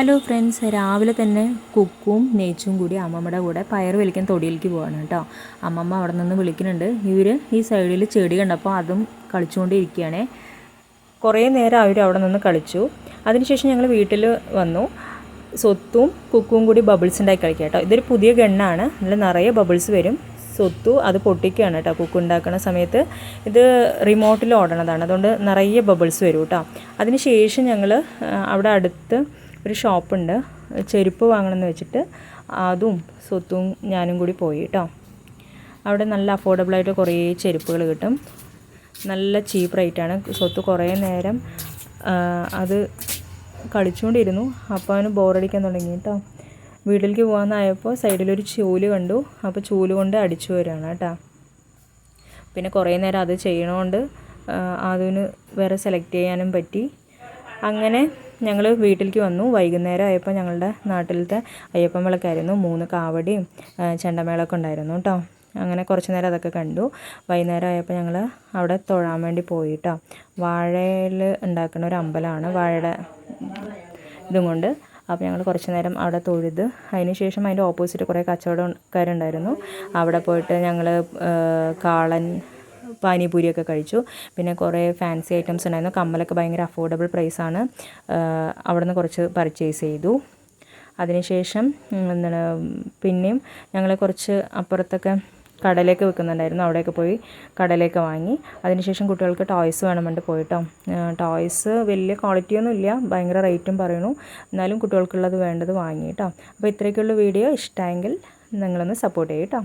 Hello friends രാവിലെ തന്നെ കുക്കും നെയ്ച്ചും കൂടി അമ്മമ്മയുടെ കൂടെ പയർ വലിക്കാൻ തൊടിയിലേക്ക് പോവാണ് കേട്ടോ. അമ്മമ്മ അവിടെ നിന്ന് വിളിക്കുന്നുണ്ട്. ഇവർ ഈ സൈഡിൽ ചെടി കണ്ടപ്പോൾ അതും കളിച്ചുകൊണ്ടിരിക്കുകയാണേ. കുറേ നേരം അവർ അവിടെ നിന്ന് കളിച്ചു. അതിനുശേഷം ഞങ്ങൾ വീട്ടിൽ വന്നു. സ്വത്തും കുക്കും കൂടി ബബിൾസ് ഉണ്ടാക്കി കളിക്കുക കേട്ടോ. ഇതൊരു പുതിയ ഗണ്ണാണ്. ഇതിൽ നിറയെ ബബിൾസ് വരും. സ്വത്തു അത് പൊട്ടിക്കുകയാണ് കേട്ടോ. കുക്ക് ഉണ്ടാക്കുന്ന സമയത്ത് ഇത് റിമോട്ടിൽ ഓടണതാണ്. അതുകൊണ്ട് നിറയെ ബബിൾസ് വരും കേട്ടോ. അതിനുശേഷം ഞങ്ങൾ അവിടെ അടുത്ത് ഒരു ഷോപ്പുണ്ട്. ചെരുപ്പ് വാങ്ങണമെന്ന് വെച്ചിട്ട് അതും സ്വത്തും ഞാനും കൂടി പോയി കേട്ടോ അവിടെ നല്ല അഫോർഡബിളായിട്ട് കുറേ ചെരുപ്പുകൾ കിട്ടും. നല്ല ചീപ്പ് റേറ്റാണ്. സ്വത്ത് കുറേ നേരം അത് കളിച്ചുകൊണ്ടിരുന്നു. അപ്പോൾ അവന് ബോറടിക്കാൻ തുടങ്ങി കേട്ടോ വീട്ടിലേക്ക് പോകാമെന്നായപ്പോൾ സൈഡിലൊരു ചൂൽ കണ്ടു. അപ്പോൾ ചൂൽ കൊണ്ട് അടിച്ചു വരികയാണ് കേട്ടോ പിന്നെ കുറേ നേരം അത് ചെയ്യണോണ്ട് അതിന് വേറെ സെലക്ട് ചെയ്യാനും പറ്റി. അങ്ങനെ ഞങ്ങൾ വീട്ടിലേക്ക് വന്നു. വൈകുന്നേരം ആയപ്പോൾ ഞങ്ങളുടെ നാട്ടിലത്തെ അയ്യപ്പൻ വിളക്കായിരുന്നു മൂന്ന് കാവടിയും ചെണ്ടമേളൊക്കെ ഉണ്ടായിരുന്നു കേട്ടോ അങ്ങനെ കുറച്ച് നേരം അതൊക്കെ കണ്ടു. വൈകുന്നേരം ആയപ്പോൾ ഞങ്ങൾ അവിടെ തൊഴാൻ വേണ്ടി പോയി കേട്ടോ വാഴയിൽ ഉണ്ടാക്കുന്ന ഒരു അമ്പലമാണ് വാഴയുടെ ഇതും കൊണ്ട്. അപ്പോൾ ഞങ്ങൾ കുറച്ച് നേരം അവിടെ തൊഴുത് അതിന് ശേഷം അതിന്റെ ഓപ്പോസിറ്റ് കുറേ കച്ചവടക്കാരുണ്ടായിരുന്നു അവിടെ പോയിട്ട് ഞങ്ങൾ കാളൻ പാനിപൂരിയൊക്കെ കഴിച്ചു. പിന്നെ കുറേ ഫാൻസി ഐറ്റംസ് ഉണ്ടായിരുന്നു. കമ്മലൊക്കെ ഭയങ്കര അഫോർഡബിൾ പ്രൈസാണ് അവിടെ നിന്ന് കുറച്ച് പർച്ചേസ് ചെയ്തു. അതിനുശേഷം എന്താണ് പിന്നെയും ഞങ്ങൾ കുറച്ച് അപ്പുറത്തൊക്കെ കടലേക്ക് വെക്കുന്നുണ്ടായിരുന്നു. അവിടെയൊക്കെ പോയി കടലേക്ക് വാങ്ങി. അതിനുശേഷം കുട്ടികൾക്ക് ടോയ്സ് വേണമെന്നുണ്ട് പോയിട്ടോ. ടോയ്സ് വലിയ ക്വാളിറ്റിയൊന്നും ഇല്ല. ഭയങ്കര റേറ്റും പറയണു എന്നാലും കുട്ടികൾക്കുള്ളത് വേണ്ടത് വാങ്ങി കേട്ടോ അപ്പോൾ ഇത്രയൊക്കെയുള്ള വീഡിയോ ഇഷ്ടമെങ്കിൽ നിങ്ങളൊന്ന് സപ്പോർട്ട് ചെയ്യും കേട്ടോ